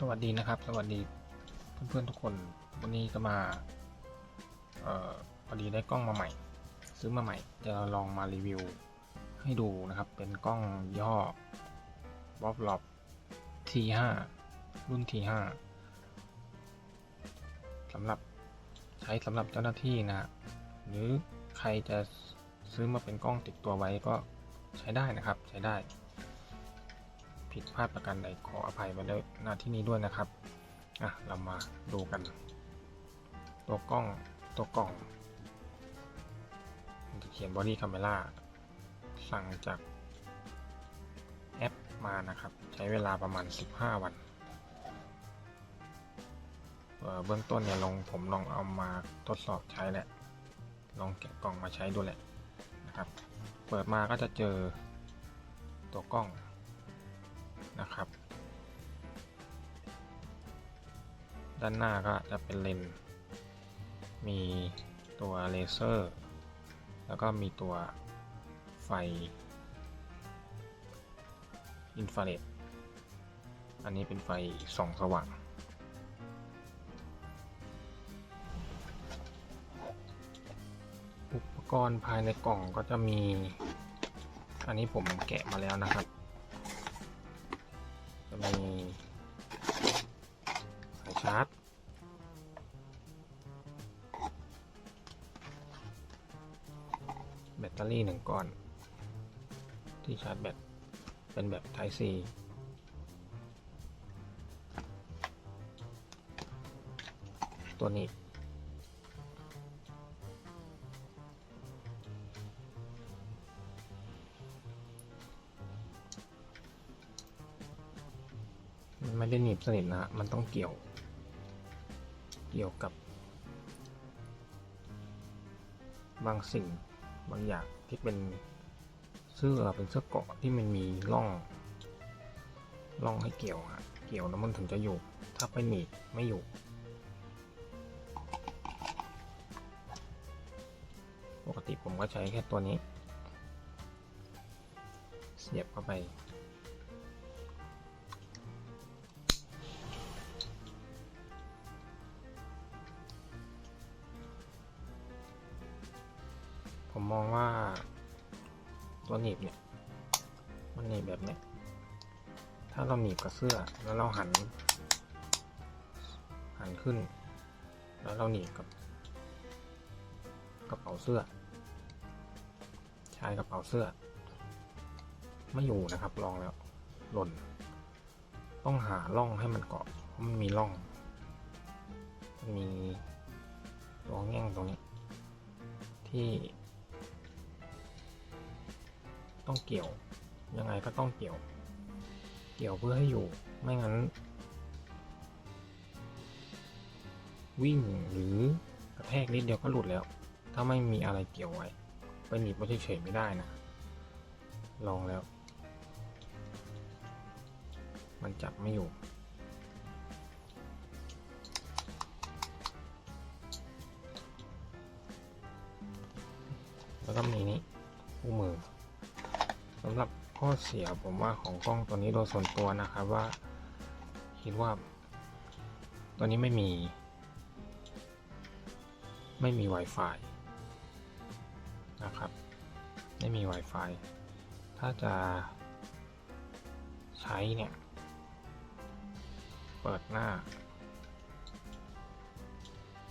สวัสดีนะครับ สวัสดีเพื่อนๆทุกคน วันนี้ก็มาเอ่อพอดีได้กล้องมาใหม่ ซื้อมาใหม่จะลองมารีวิวให้ดูนะครับ เป็นกล้องย่อ b o b l o p T5 รุ่น T5 สำหรับใช้สำหรับเจ้าหน้าที่นะหรือใครจะซื้อมาเป็นกล้องติดตัวไว้ก็ใช้ได้นะครับ ใช้ได้ ผิดพลาดประการใดขออภัยไว้ด้วยหน้าที่นี้ด้วยนะครับ อะ เรามาดูกัน ตัวกล้องตัวกล่องจะเขียน body camera สั่งจากแอปมานะครับ ใช้เวลาประมาณ 15 วันเอ่อเบื้องต้นเนี่ยลองผมลองเอามาทดสอบใช้แหละ ลองแกะกล่องมาใช้ดูแหละนะครับ เปิดมาก็จะเจอตัวกล้อง นะครับ ด้านหน้าก็จะเป็นเลนมีตัวเลเซอร์ แล้วก็มีตัวไฟอินฟราเรดอันนี้เป็นไฟส่องสว่าง อุปกรณ์ภายในกล่องก็จะมี อันนี้ผมแกะมาแล้วนะครับ มีสายชาร์จแบตเตอรี่หนึ่งก้อน ที่ชาร์จแบตเป็นแบบ Type C ตัวนี้ สนิทนะฮะมันต้องเกี่ยว เกี่ยวกับ บางสิ่งบางอย่างที่เป็นเสื้อเป็นเสื้อเกาะที่มันมีร่องร่องให้เกี่ยวฮะเกี่ยวแล้วมันถึงจะอยู่ ถ้าไปหนีบไม่อยู่ ปกติผมก็ใช้แค่ตัวนี้ เสียบเข้าไป ผมมองว่าตัวหนีบเนี่ยมันหนีบแบบเนี้ยถ้าเราหนีบกับเสื้อแล้วเราหัน หันขึ้น แล้วเราหนีบกับกระเป๋าเสื้อชายกระเป๋าเสื้อ ไม่อยู่นะครับลองแล้วหล่น ต้องหาร่องให้มันเกาะเพราะมันมีร่องมันมีตัวแง่งตรงนี้ที่ ต้องเกี่ยว ยังไงก็ต้องเกี่ยว เกี่ยวเพื่อให้อยู่ ไม่งั้น วิ่งหรือกระแทกนิดเดียวก็หลุดแล้ว ถ้าไม่มีอะไรเกี่ยวไว้ ไปหนีบไว้เฉยๆไม่ได้นะ ลองแล้ว มันจับไม่อยู่แล้วก็มีนี้คู่มือ สำหรับข้อเสียผมว่าของกล้องตัวนี้โดยส่วนตัวนะครับว่า คิดว่า ตัวนี้ไม่มี ไม่มี Wi-Fi นะครับ ไม่มี Wi-Fi ถ้าจะใช้เนี่ย เปิดหน้า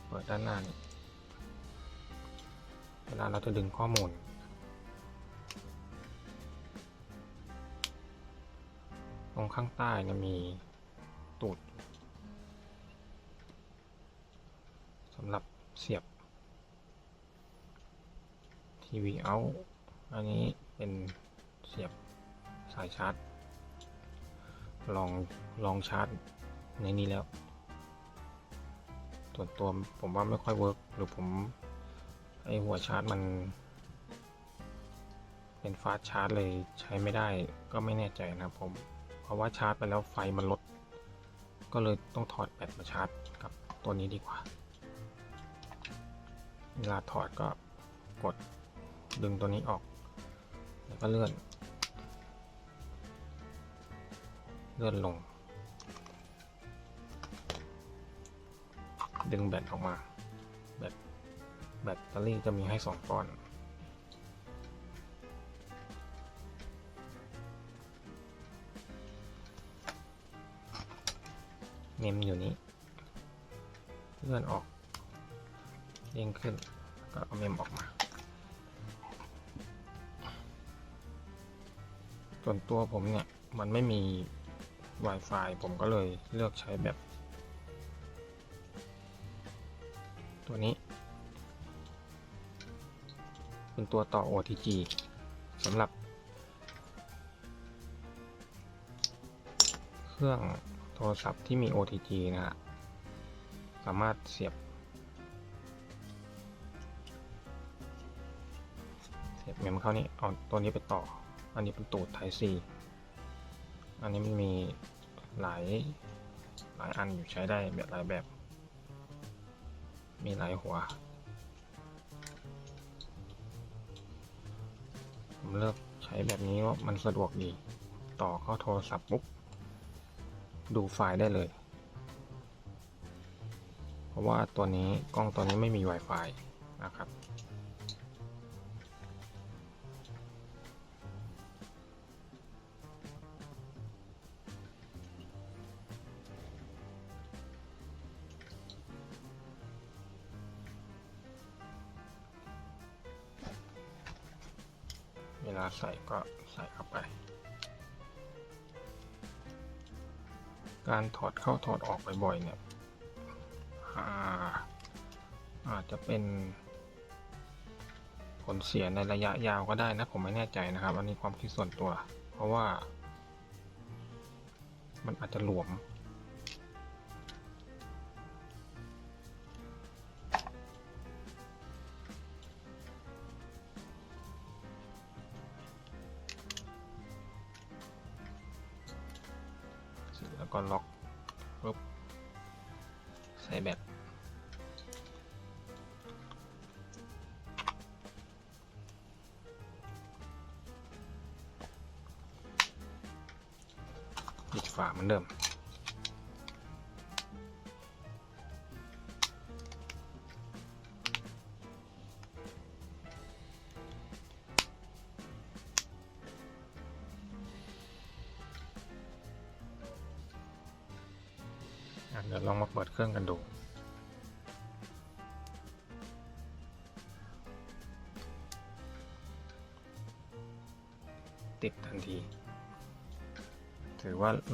เปิดด้านหน้านี่เวลาเราจะดึงข้อมูล ตรงข้างใต้เนี่ยมีตูดสำหรับเสียบทีวีเอาอันนี้เป็นเสียบสายชาร์จ ลองลองชาร์จในนี้แล้ว ส่วนตัวผมว่าไม่ค่อยเวิร์กหรือผมไอหัวชาร์จมัน เป็นฟาสชาร์จเลยใช้ไม่ได้ก็ไม่แน่ใจนะผม เพราะว่าชาร์จไปแล้วไฟมันลด ก็เลยต้องถอดแบตมาชาร์จกับตัวนี้ดีกว่า เวลาถอดก็กดดึงตัวนี้ออก แล้วก็เลื่อน เลื่อนลง ดึงแบตออกมา แบตแบตเตอรี่จะมีให้ 2 ก้อน เมมอยู่นี้เลื่อนออกเด้งขึ้นก็เอาเมมออกมา ส่วนตัวผมเนี่ย มันไม่มี Wi-Fi ผมก็เลยเลือกใช้แบบ ตัวนี้ เป็นตัวต่อ OTG สำหรับ เครื่อง โทรศัพท์ที่มี OTG นะฮะสามารถเสียบ เสียบเมมเข้านี่เอาตัวนี้ไปต่อ อันนี้เป็นตูด Type C อันนี้มันมีหลายหลายอันอยู่ใช้ได้แบบหลายแบบ มีหลายหัว ผมเลือกใช้แบบนี้ว่ามันสะดวกดี ต่อเข้าโทรศัพท์ปุ๊บ ดูไฟล์ได้เลย เพราะว่าตัวนี้กล้องตัวนี้ไม่มี Wi-Fi นะครับ เวลาใส่ก็ใส่เข้าไป การถอดเข้าถอดออกบ่อยๆเนี่ยอาอาจจะเป็นผลเสียในระยะยาวก็ได้นะผมไม่แน่ใจนะครับ อันนี้ความคิดส่วนตัว เพราะว่า มันอาจจะหลวม ปิดฝาเหมือนเดิม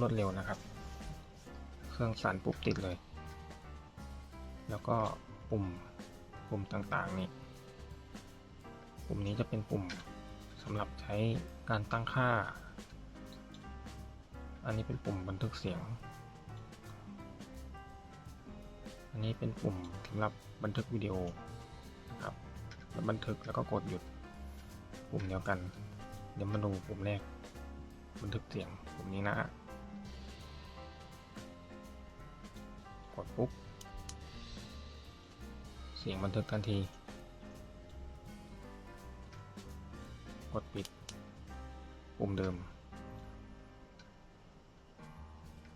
ว่ารวดเร็วนะครับ เครื่องสั่นปุ๊บติดเลย แล้วก็ปุ่มปุ่มต่างๆนี่ปุ่มนี้จะเป็นปุ่มสำหรับใช้การตั้งค่า อันนี้เป็นปุ่มบันทึกเสียง อันนี้เป็นปุ่มสำหรับบันทึกวิดีโอนะครับแล้วบันทึกแล้วก็กดหยุด ปุ่มเดียวกัน เดี๋ยวมาดูปุ่มแรก บันทึกเสียงปุ่มนี้นะ ปุ๊บเสียงบันทึกทันที กดปิด ปุ่มเดิม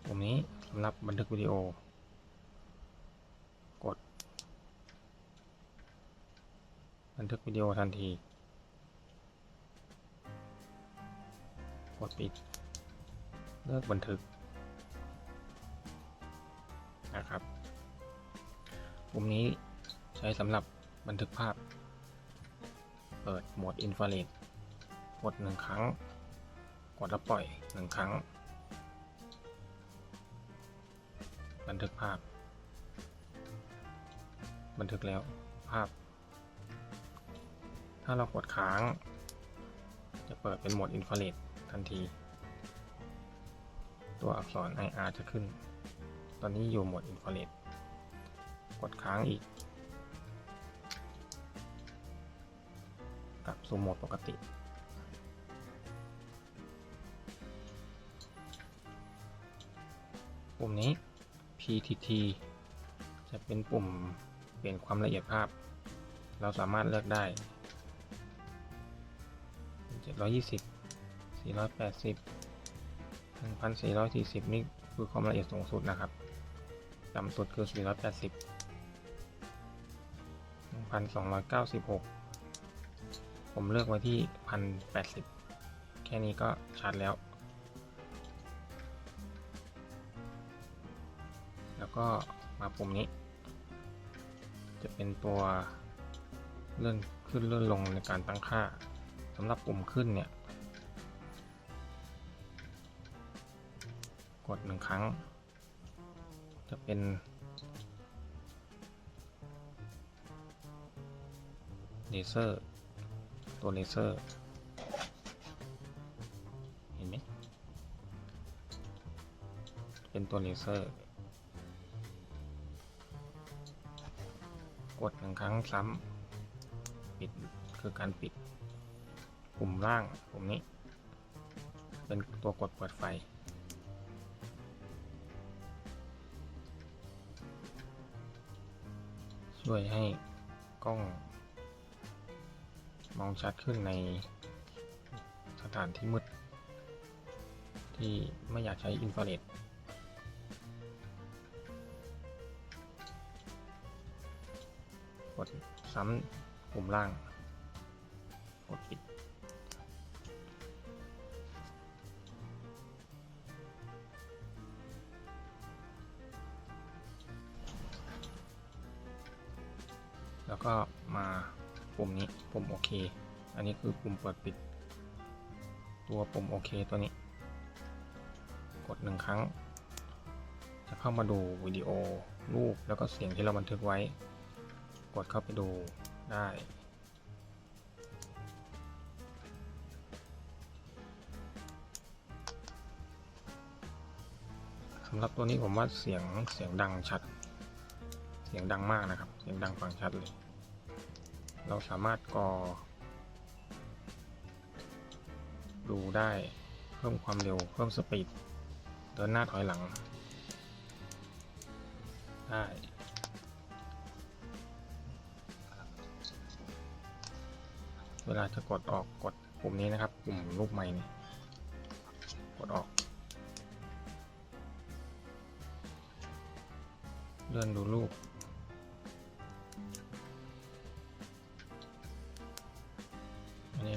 ปุ่มนี้สำหรับบันทึกวิดีโอ กด บันทึกวิดีโอทันที กดปิด เลิกบันทึก นะครับ ปุ่มนี้ใช้สำหรับบันทึกภาพ เปิดโหมดอินฟราเรดกดหนึ่งครั้ง กดแล้วปล่อยหนึ่งครั้ง บันทึกภาพ บันทึกแล้วภาพ ถ้าเรากดค้าง จะเปิดเป็นโหมดอินฟราเรดทันที ตัวอักษร IR จะขึ้น ตอนนี้อยู่โหมดอินฟราเรดกดค้างอีก กลับสู่โหมดปกติ ปุ่มนี้ PTT จะเป็นปุ่มเปลี่ยนความละเอียดภาพ เราสามารถเลือกได้ 720 480 1440 นี่คือความละเอียดสูงสุดนะครับ ต่ำสุดคือ 480พันสองร้อยเก้าสิบหกผมเลือกไว้ที่พันแปดสิบแค่นี้ก็ชัดแล้ว แล้วก็มาปุ่มนี้ จะเป็นตัวเลื่อนขึ้นเลื่อนลงในการตั้งค่าสำหรับปุ่มขึ้นเนี่ย กดหนึ่งครั้ง จะเป็นเลเซอร์ตัวเลเซอร์ เห็นไหมเป็นตัวเลเซอร์ กดหนึ่งครั้งซ้ำปิดคือการปิด ปุ่มล่างปุ่มนี้ เป็นตัวกดเปิดไฟ ช่วยให้กล้อง มองชัดขึ้นในสถานที่มืด ที่ไม่อยากใช้อินฟราเรดกดซ้ำปุ่มล่าง กดปิด เค อันนี้คือปุ่มเปิดปิด ตัวปุ่มโอเคตัวนี้ กดหนึ่งครั้ง จะเข้ามาดูวิดีโอรูปแล้วก็เสียงที่เราบันทึกไว้ กดเข้าไปดูได้สำหรับตัวนี้ผมว่าเสียงเสียงดังชัด เสียงดังมากนะครับ เสียงดังฟังชัดเลย เราสามารถกอ ดูได้เพิ่มความเร็วเพิ่มสปีดเดินหน้าถอยหลัง ได้เวลาจะกดออกกดปุ่มนี้นะครับ ปุ่มรูปไม้นี่กดออก เลื่อนดูรูป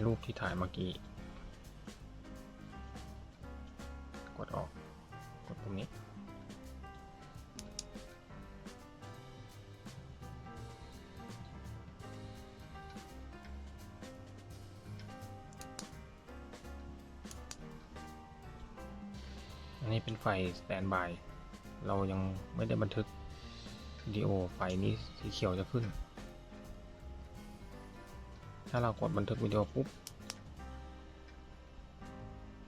รูปที่ถ่ายเมื่อกี้ กดออก กดตรงนี้ อันนี้เป็นไฟสแตนบาย เรายังไม่ได้บันทึกวิดีโอไฟนี้สีเขียวจะขึ้น ถ้าเรากดบันทึกวิดีโอปุ๊บ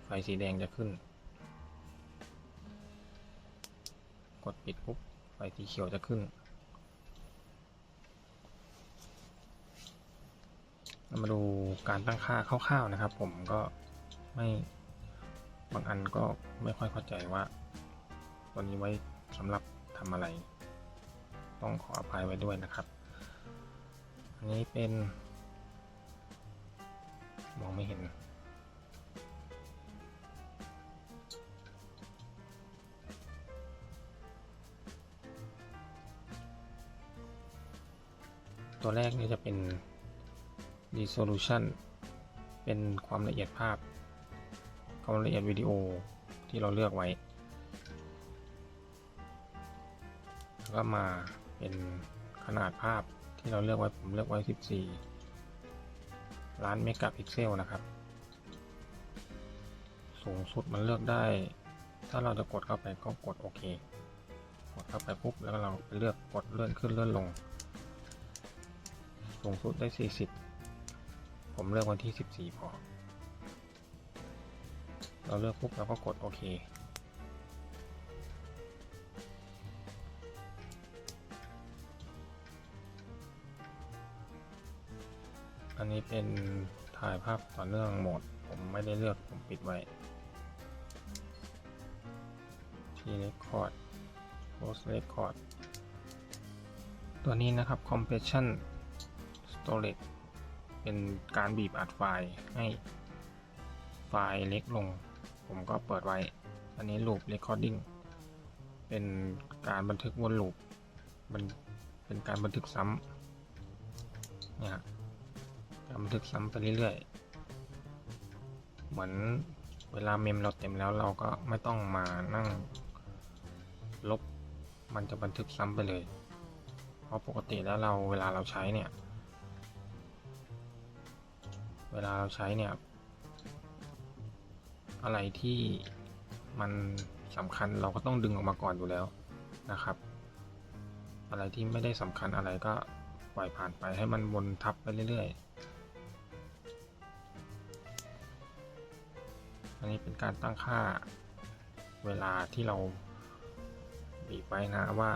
ไฟสีแดงจะขึ้น กดปิดปุ๊บ ไฟสีเขียวจะขึ้นามาดูการตั้งค่าคร่าวๆนะครับ ผมก็ไม่บางอันก็ไม่ค่อยเข้าใจว่า ตัวนี้ไว้สำหรับทำอะไร ต้องขออภัยไว้ด้วยนะครับ อันนี้เป็น มองไม่เห็น ตัวแรกนี่จะเป็น resolution เป็นความละเอียดภาพ ความละเอียดวิดีโอที่เราเลือกไว้ แล้วก็มาเป็นขนาดภาพที่เราเลือกไว้ผมเลือกไว้ 14 ล้านเมกะพิกเซลนะครับ สูงสุดมันเลือกได้ ถ้าเราจะกดเข้าไปก็กดโอเค กดเข้าไปปุ๊บแล้วเราไปเลือกกดเลื่อนขึ้นเลื่อนลง สูงสุดได้ 40 ผมเลือกวันที่ 14 พอ เราเลือกปุ๊บเราก็กดโอเค อันนี้เป็นถ่ายภาพต่อเนื่องโหมด ผมไม่ได้เลือกผมปิดไว้ ที่ Record Post Record ตัวนี้นะครับ Compression Storage เป็นการบีบอัดไฟล์ให้ไฟล์เล็กลง ผมก็เปิดไว้ อันนี้ Loop Recording เป็นการบันทึกวนลูปมันเป็นการบันทึกซ้ำเนี่ยจะ บันทึกซ้ำไปเรื่อยๆ เหมือนเวลาเมมเราเต็มแล้วเราก็ไม่ต้องมานั่ง ลบ มันจะบันทึกซ้ำไปเลย เพราะปกติแล้วเราเวลาเราใช้เนี่ย เวลาเราใช้เนี่ย อะไรที่มันสำคัญเราก็ต้องดึงออกมาก่อนอยู่แล้วนะครับ อะไรที่ไม่ได้สำคัญอะไรก็ปล่อยผ่านไปให้มันวนทับไปเรื่อยๆ อันนี้เป็นการตั้งค่าเวลาที่เราบีบไว้นะว่า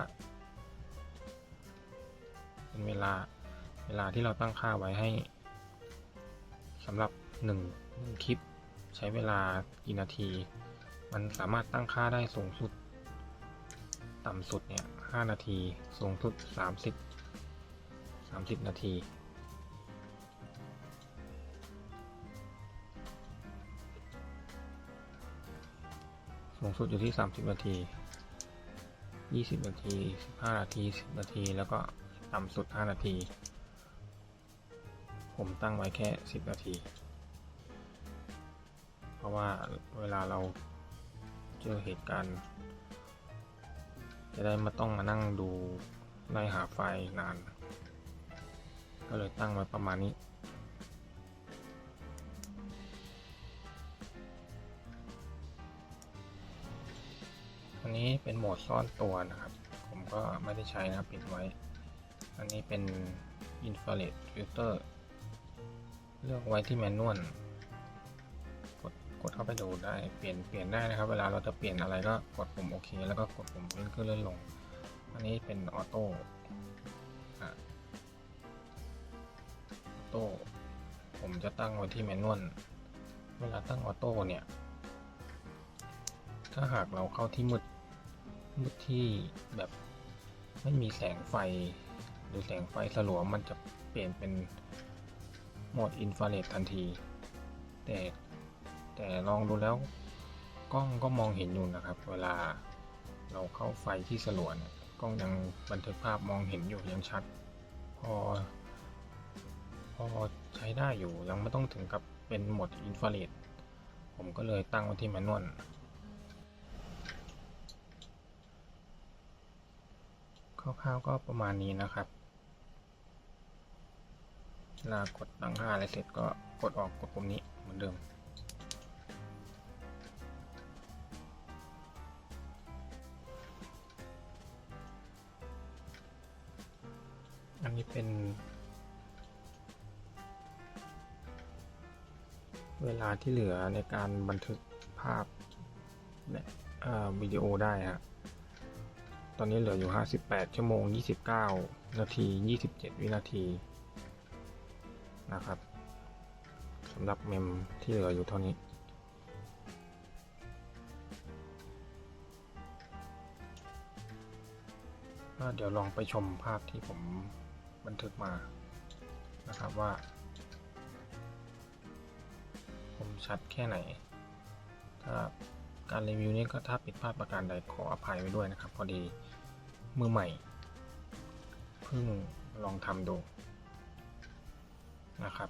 เป็นเวลาเวลาที่เราตั้งค่าไว้ให้สำหรับหนึ่งหนึ่งคลิปใช้เวลากี่นาที มันสามารถตั้งค่าได้สูงสุด ต่ำสุดเนี่ย5นาที สูงสุด 30 30 นาที สูงสุดอยู่ที่ 30 นาที 20 นาที 15 นาที 10 นาที แล้วก็ต่ำสุด 5 นาที ผมตั้งไว้แค่ 10 นาที เพราะว่าเวลาเราเจอเหตุการณ์ จะได้มาต้องมานั่งดูไล่หาไฟล์นาน ก็เลยตั้งไว้ประมาณนี้ อันนี้เป็นโหมดซ่อนตัวนะครับ ผมก็ไม่ได้ใช้นะครับปิดไว้ อันนี้เป็น infrared filter เลือกไว้ที่แมนนวลกดกดเข้าไปดูได้เปลี่ยนเปลี่ยนได้นะครับ เวลาเราจะเปลี่ยนอะไรก็กดปุ่มโอเค แล้วก็กดปุ่มเลื่อนขึ้นเลื่อนลง อันนี้เป็นออโต้อะออโต้ผมจะตั้งไว้ที่แมนนวลเวลาตั้งออโต้เนี่ย ถ้าหากเราเข้าที่มืด มืดที่แบบไม่มีแสงไฟ หรือแสงไฟสลัวมันจะเปลี่ยนเป็นโหมดอินฟราเรดทันที แต่แต่ลองดูแล้วกล้องก็มองเห็นอยู่นะครับ เวลาเราเข้าไฟที่สลัวเนี่ยกล้องยังบันทึกภาพมองเห็นอยู่ยังชัด พอ พอใช้ได้อยู่ยังไม่ต้องถึงกับเป็นโหมดอินฟราเรดผมก็เลยตั้งไว้ที่แมนนวล ร่าวๆก็ประมาณนี้นะครับเวลากดตั้งค่าอะไรเสร็จก็กดออกกดปุ่มนี้เหมือนเดิมอันนี้เป็น เวลาที่เหลือในการบันทึกภาพและวิดีโอได้ฮะ ตอนนี้เหลืออยู่ 58 ชั่วโมง 29 นาที 27 วินาทีนะครับสำหรับเมมที่เหลืออยู่เท่านี้ เดี๋ยวลองไปชมภาพที่ผมบันทึกมานะครับว่า ผมชัดแค่ไหน ถ้า การรีวิวนี้ก็ถ้าผิดพลาดประการใดขออภัยไว้ด้วยนะครับ พอดีมือใหม่เพิ่งลองทำดูนะครับ